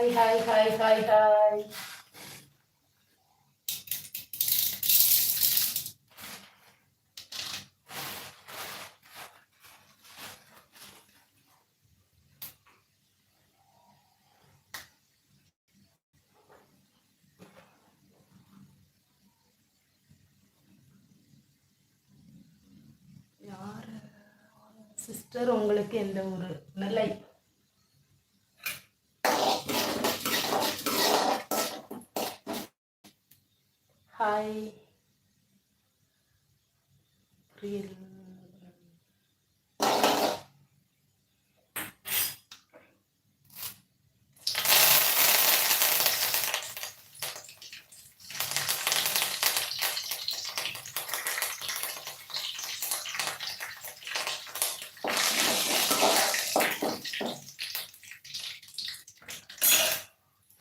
Hi hi hi hi யார்? Sister உங்களுக்கு எந்த ஊர் நெல்லை ஹாய் ரியல்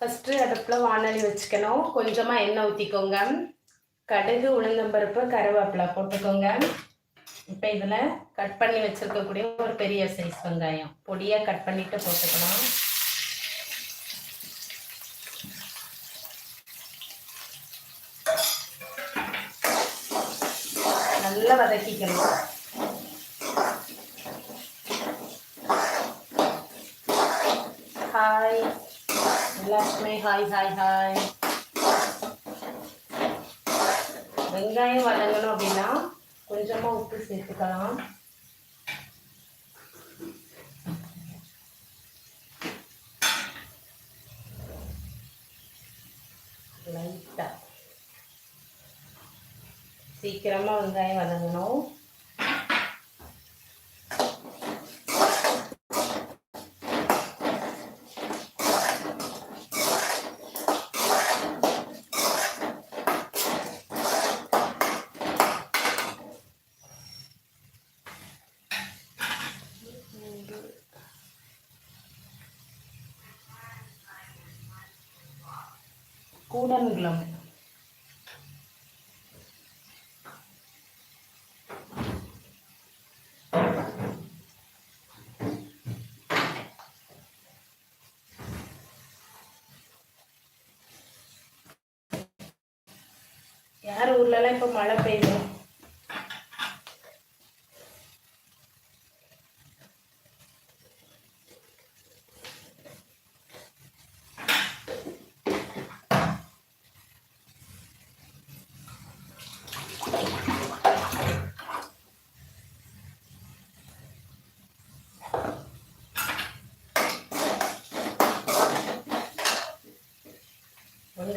ஃபஸ்ட்டு அடுப்பில் வானொலி வச்சுக்கணும். கொஞ்சமாக எண்ணெய் ஊற்றிக்கோங்க கடுகு உளுந்தம்பருப்பு கருவேப்பிலை போட்டுக்கோங்க. இப்போ இதில் கட் பண்ணி வச்சுருக்கக்கூடிய ஒரு பெரிய சைஸ் வெங்காயம். பொடியாக கட் பண்ணிவிட்டு போட்டுக்கலாம். நல்லா வதக்கிக்கணும். ஹாய் எல்லாருக்குமே ஹாய் ஹாய் ஹாய் வெங்காயம் வதங்கணும் அப்படின்னா கொஞ்சமாக உப்பு சேர்த்துக்கலாம். லைட்டாக சீக்கிரமாக வெங்காயம் வதங்கணும். கூடன்குளம் யார் ஊர்லலாம் இப்போ மழை பெய்யுது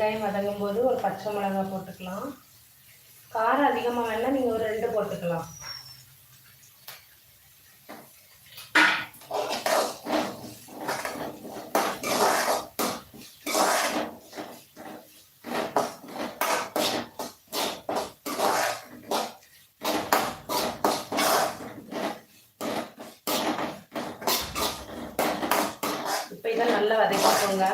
வெங்காயம் வதங்கும் போது ஒரு பச்சை மிளகாய் போட்டுக்கலாம். காரம் அதிகமாக வேணால் நீங்கள் ஒரு ரெண்டு போட்டுக்கலாம் இப்போ இதை நல்லா வதக்கிக்கோங்க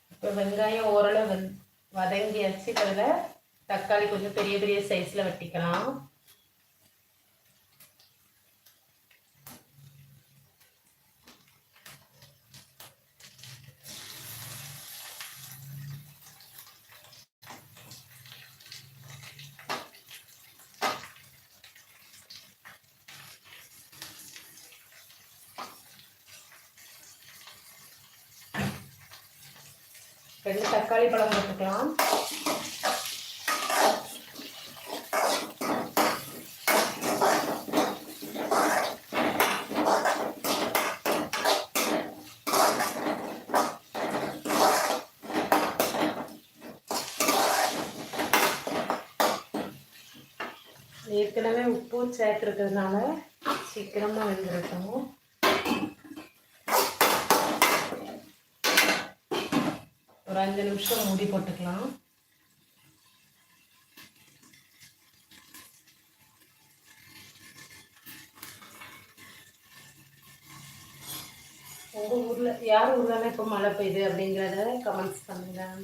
இப்போ வெங்காயம் ஓரளவு வெந் வதங்கியாச்சு அதில் தக்காளி கொஞ்சம் பெரிய பெரிய சைஸில் வெட்டிக்கலாம். தக்காளி பழம் போட்டுக்கலாம். ஏற்கனவே உப்பும் சேர்த்துருக்கிறதுனால சீக்கிரமாக வெந்திருக்கோம் ஒரு அஞ்சு நிமிஷம் மூடி போட்டுக்கலாம். உங்கள் ஊரில் யார் ஊர்லலாம் இப்போ மழை பெய்யுது அப்படிங்கிறத கமெண்ட்ஸ் பண்ணுங்கள்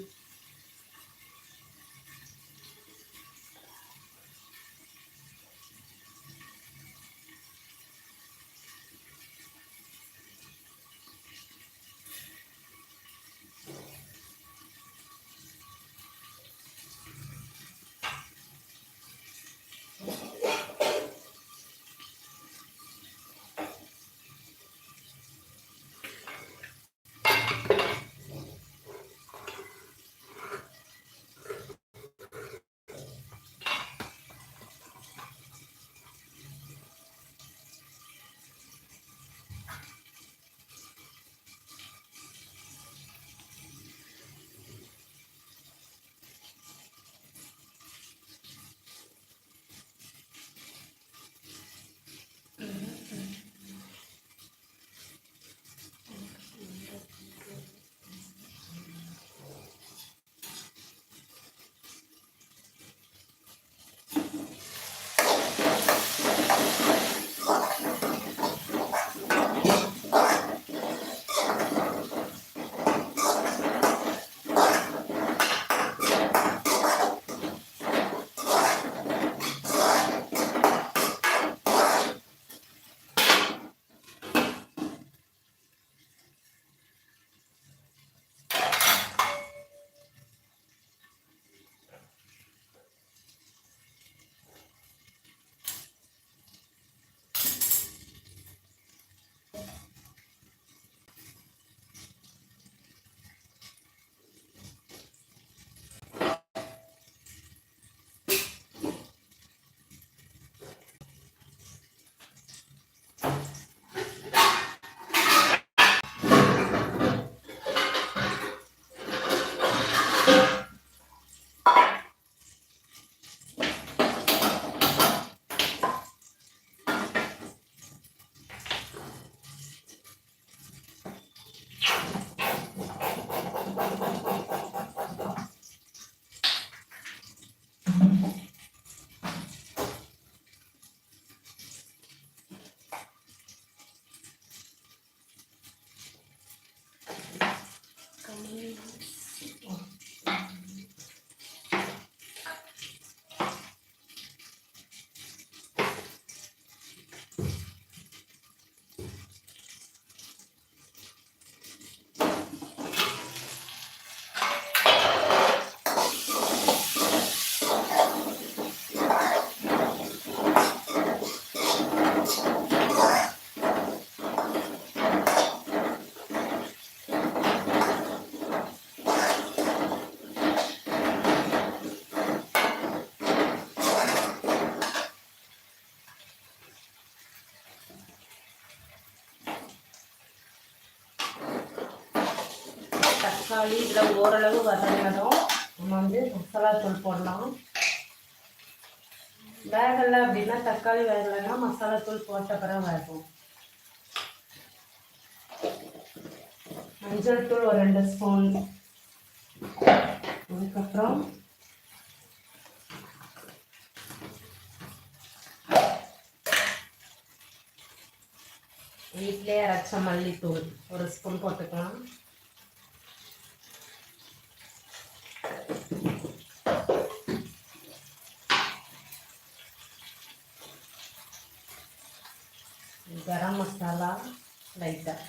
தக்காளி இதில் ஓரளவு வதங்கினதும் நம்ம வந்து மசாலாத்தூள் போடலாம். வேகலை அப்படின்னா தக்காளி வேகலைன்னா மசாலாத்தூள் போட்ட பிறகு வேகும். மஞ்சள் தூள் ஒரு ரெண்டு ஸ்பூன். அதுக்கப்புறம் வீட்டிலே அரைச்ச மல்லித்தூள் ஒரு ஸ்பூன் போட்டுக்கலாம். கரம் மசாலா லைட்டாக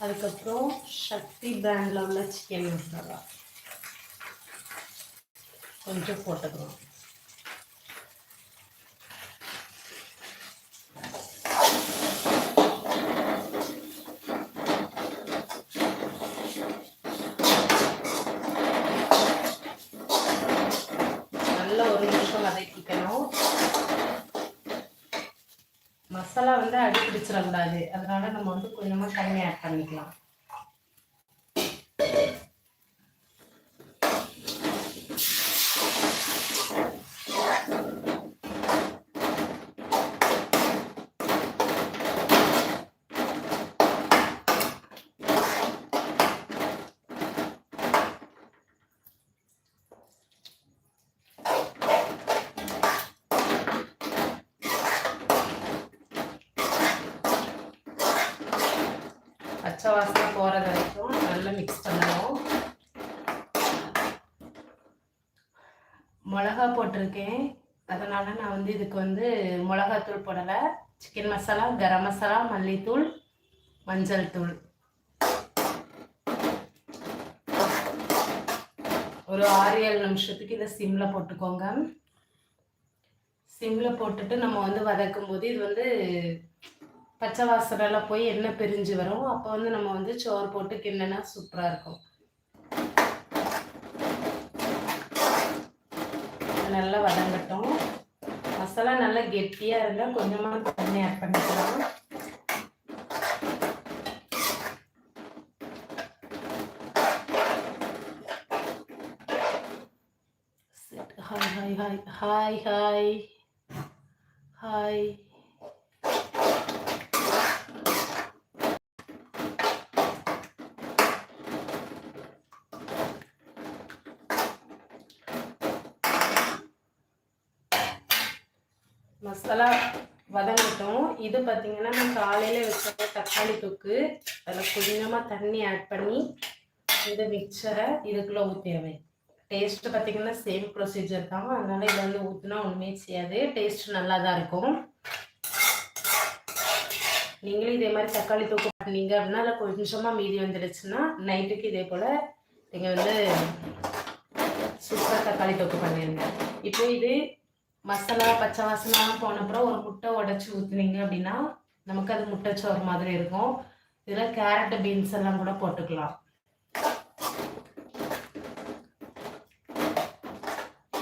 அதுக்கப்புறம் சக்தி பிராண்டில் உள்ள சிக்கன் மசாலா. கொஞ்சம் போட்டுக்கலாம். நல்லா ஒரு நிமிஷம் வதக்கிக்கணும். மசாலா வந்து அடி பிடிச்சிடக்கூடாது. அதனால நம்ம வந்து கொஞ்சமாக தண்ணி ஆட் பண்ணிக்கலாம். போட்டிருக்கேன். அதனால் நான் வந்து இதுக்கு வந்து மிளகாத்தூள் போடலை. சிக்கன் மசாலா கரம் மசாலா மல்லித்தூள் மஞ்சள் தூள். ஒரு ஆறு ஏழு நிமிஷத்துக்கு இதை சிம்மில் போட்டுக்கோங்க. சிம்மில் போட்டுட்டு நம்ம வந்து வதக்கும் போது இது வந்து பச்சை வாசனெல்லாம் போய் எண்ணெய் பிரிஞ்சு வரும். அப்போ வந்து நம்ம வந்து சோறு போட்டு கிண்ணனா சூப்பராக இருக்கும். நல்லா வதங்கட்டும். மசாலா நல்லா கெட்டியாக இருந்தால் கொஞ்சமாக தண்ணி ஆட் பண்ணிக்கலாம். Hi hi hi hi hi masala வதங்கட்டும். இது பார்த்தீங்கன்னா நான் காலையில் வச்ச தக்காளி தொக்கு. அதில் கொஞ்சமாக தண்ணி ஆட் பண்ணி இந்த மிக்சரை இதுக்குள்ளே ஊற்றிடுவேன் டேஸ்ட்டு பார்த்தீங்கன்னா சேம் ப்ரொசீஜர் தான். அதனால் இதை வந்து ஊற்றினா ஒன்றுமே செய்யாது. டேஸ்ட் நல்லா தான் இருக்கும். நீங்களும் இதே மாதிரி தக்காளி தொக்கு பண்ணீங்க அப்படின்னா அதில் கொஞ்சமாக மீதி வந்துடுச்சுன்னா நைட்டுக்கு இதே போல் நீங்கள் வந்து சூப்பராக தக்காளி தொக்கு பண்ணிடுங்க இப்போ இது மசாலா பச்சை வாசனாலாம் போனப்புறம் ஒரு முட்டை உடச்சி ஊற்றுனீங்க அப்படின்னா நமக்கு அது முட்டை சோறு மாதிரி இருக்கும். இதில் கேரட்டு பீன்ஸ் எல்லாம் கூட போட்டுக்கலாம்.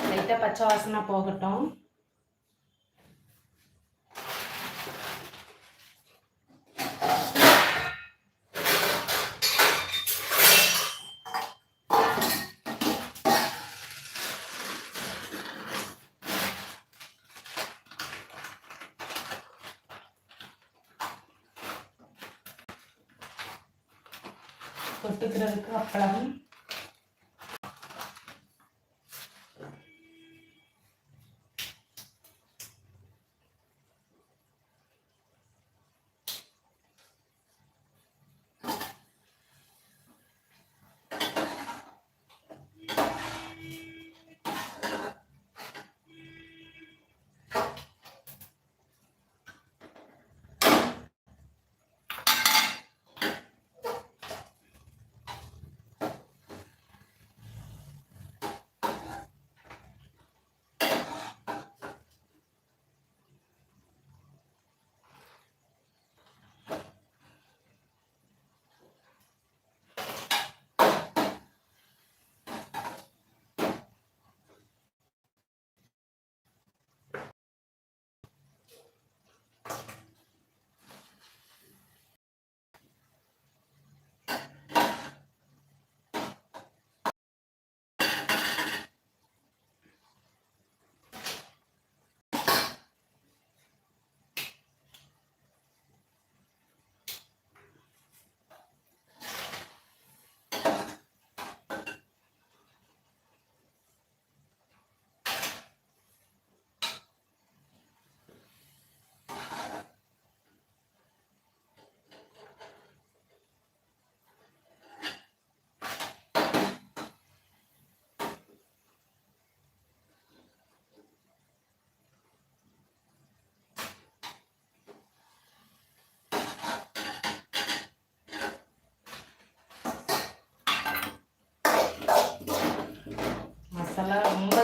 லைட்டாக பச்சை வாசனை போகட்டும்.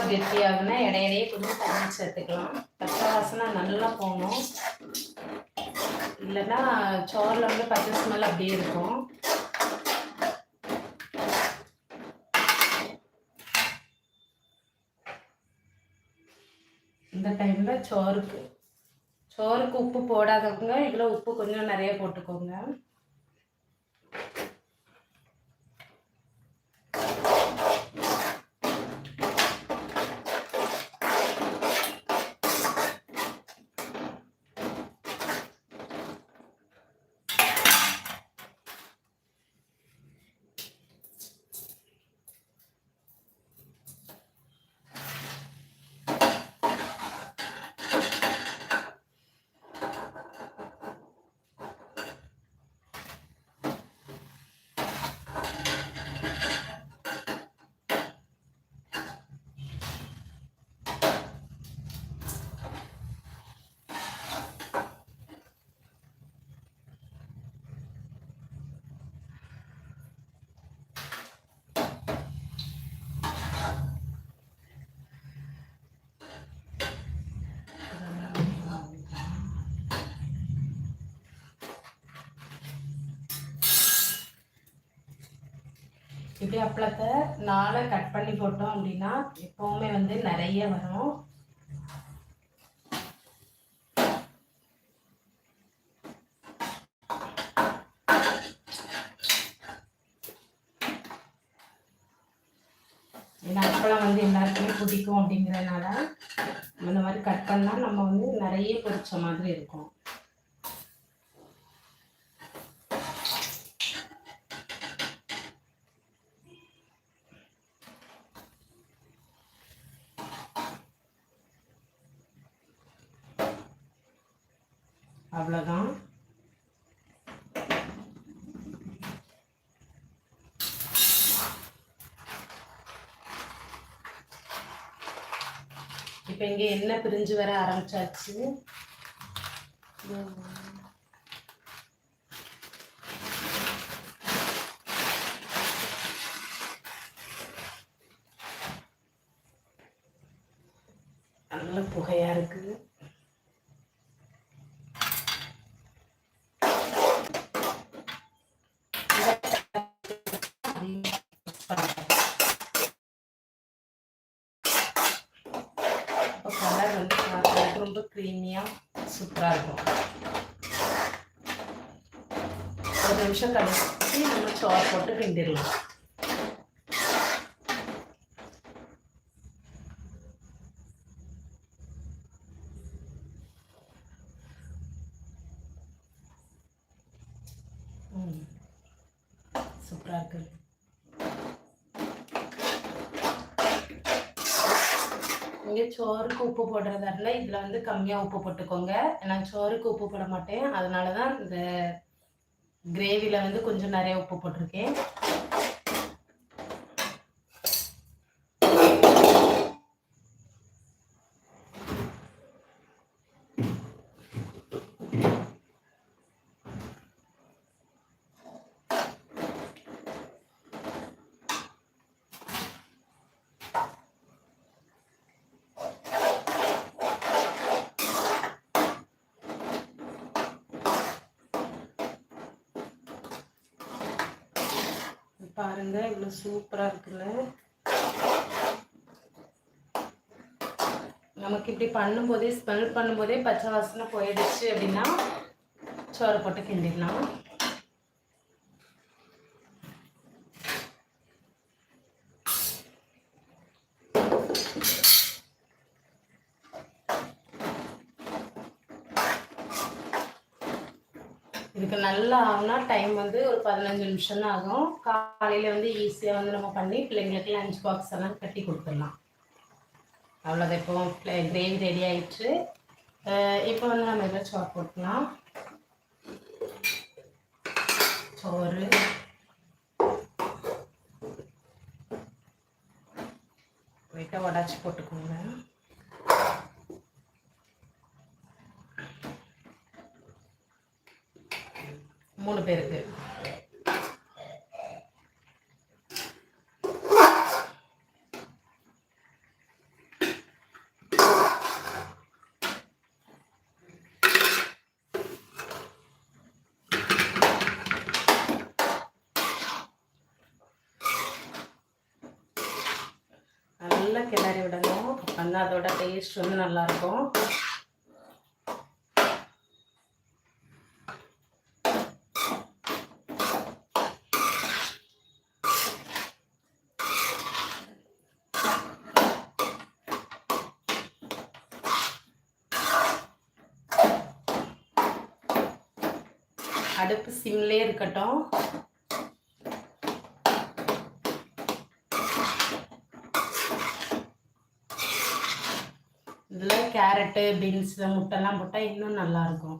கெட்டியாகுனா இடையிடையே கொஞ்சம் தண்ணி சேர்த்துக்கலாம். பச்சை வாசனை நல்லா போகணும். இல்லைன்னா சோறில் வந்து பச்சை ஸ்மெல் அப்படியே இருக்கும். இந்த டைமில் சோறுக்கு சோறுக்கு உப்பு போடாதவங்க இதில் உப்பு கொஞ்சம் நிறைய போட்டுக்கோங்க. இப்படி அப்பளத்தை நாளை கட் பண்ணி போட்டோம் அப்படின்னா எப்பவுமே வந்து நிறைய வரும். ஏன்னா அப்பளம் வந்து எல்லாருக்குமே பிடிக்கும் அப்படிங்கிறதுனால இந்த மாதிரி கட் பண்ணால் நம்ம வந்து நிறைய பொரிச்ச மாதிரி இருக்கும். அவ்வளோதான் இப்போ இங்கே என்ன பிரிஞ்சு வர ஆரம்பிச்சாச்சு? இப்போ கலர் வந்து பார்க்கறதுக்கு ரொம்ப க்ரீமியாக சூப்பராக இருக்கும் ஒரு நிமிஷம் கழிச்சு நம்ம சோறு போட்டு கிண்டிடலாம் ம் சூப்பராக இருக்குது இங்கே சோறுக்கு உப்பு போடுறதா இருந்தால் இதில் வந்து கம்மியாக உப்பு போட்டுக்கோங்க. நான் சோறுக்கு உப்பு போட மாட்டேன். அதனால தான் இந்த கிரேவியில் வந்து கொஞ்சம் நிறைய உப்பு போட்டிருக்கேன். பாருங்க இவ்வளோ சூப்பராக இருக்குல்ல. நமக்கு இப்படி பண்ணும்போதே ஸ்மெல் பண்ணும்போதே பச்சை வாசனை போயிடுச்சு அப்படின்னா சோறு போட்டு கிண்டிடலாம். இதுக்கு நல்லா ஆகுனா டைம் வந்து ஒரு பதினஞ்சு நிமிஷம் தான் ஆகும். காலையில் வந்து ஈஸியாக வந்து நம்ம பண்ணி பிள்ளைங்களுக்கு லஞ்ச் பாக்ஸ் எல்லாம் கட்டி கொடுத்துடலாம். அவ்வளோதான் இப்போ கிரேவி ரெடி ஆகிட்டு இப்போ வந்து நம்ம இதில் சோறு போட்டுக்கலாம். சோறு. வெயிட்டாக உடச்சி போட்டுக்கோங்க. பேருக்கு. நல்லா கிளறி விடணும். அப்போ அதோட டேஸ்ட் வந்து நல்லாயிருக்கும். அடுப்பு சிம்லே இருக்கட்டும். இதில் கேரட்டு பீன்ஸ் முட்டைலாம் போட்டால் இன்னும் நல்லாயிருக்கும்.